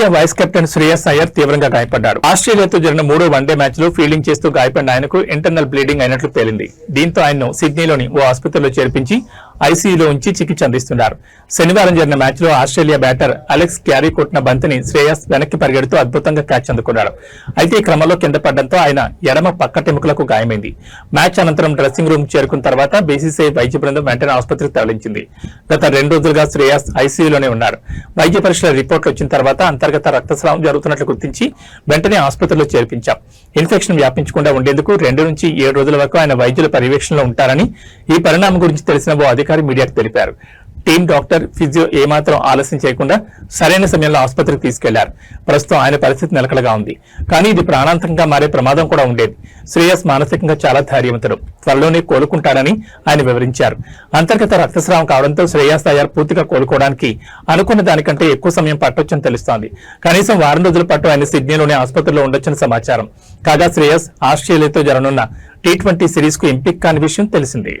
India vice captain Shreyas Iyer తీవ్రంగా గాయపడ్డాడు. ఆస్ట్రేలియాతో జరిగిన మూడో వన్డే మ్యాచ్లో ఫీల్డింగ్ చేస్తూ గాయపడిన ఆయనకు ఇంటర్నల్ బ్లీడింగ్ అయినట్లు తేలింది. దీంతో ఆయన్ను సిడ్నీలోని ఓ ఆసుపత్రిలో చేర్పించి ఐసీయూలో ఉంచి చికిత్స అందిస్తున్నారు. శనివారం జరిగిన మ్యాచ్లో ఆస్ట్రేలియా బ్యాటర్ అలెక్స్ క్యారీ కొట్టిన బంతిని శ్రేయస్ వెనక్కి పరిగెడుతూ అద్భుతంగా క్యాచ్ అందుకున్నాడు. అయితే ఈ క్రమంలో కింద పడడంతో ఆయన ఎడమ పక్క టెముకలకు గాయమైంది. మ్యాచ్ అనంతరం డ్రెస్సింగ్ రూమ్ చేరుకున్న తర్వాత బీసీసీఐ వైద్య బృందం వెంటనే ఆసుపత్రికి తరలించింది. గత రెండు రోజులుగా శ్రేయస్ ఐసీయూలోనే ఉన్నారు. వైద్య పరీక్షల రిపోర్ట్లు వచ్చిన తర్వాత అంతర్గత రక్తస్రావం జరుగుతున్నట్లు గుర్తించి వెంటనే ఆసుపత్రిలో చేర్పించాం. ఇన్ఫెక్షన్ వ్యాపించకుండా ఉండేందుకు రెండు నుంచి ఏడు రోజుల వరకు ఆయన వైద్యుల పర్యవేక్షణలో ఉంటారని ఈ పరిణామం గురించి తెలిసిన ఓ అధికారి మీడియాకు తెలిపారు. టీం డాక్టర్ ఫిజియో ఏమాత్రం ఆలస్యం చేయకుండా సరైన సమయంలో ఆసుపత్రికి తీసుకెళ్ళారు. ప్రస్తుతం ఆయన పరిస్థితి నిలకడగా ఉంది. కానీ ఇది ప్రాణాంతకంగా మారే ప్రమాదం కూడా ఉండేది. శ్రేయస్ మానసికంగా చాలా ధైర్యవంతుడు. త్వరలోనే కోలుకుంటాడని ఆయన వివరించారు. అంతర్గత రక్తస్రావం కావడంతో శ్రేయస్ అయ్యార్ పూర్తిగా కోలుకోవడానికి అనుకున్న దానికంటే ఎక్కువ సమయం పట్టొచ్చని తెలుస్తోంది. కనీసం వారం రోజుల పాటు ఆయన సిడ్నీలోనే ఆసుపత్రిలో ఉండొచ్చని సమాచారం. కాగా శ్రేయస్ ఆస్ట్రేలియాతో జరగనున్న టీ ట్వంటీ సిరీస్కు ఎంపిక కాని విషయం తెలిసిందే.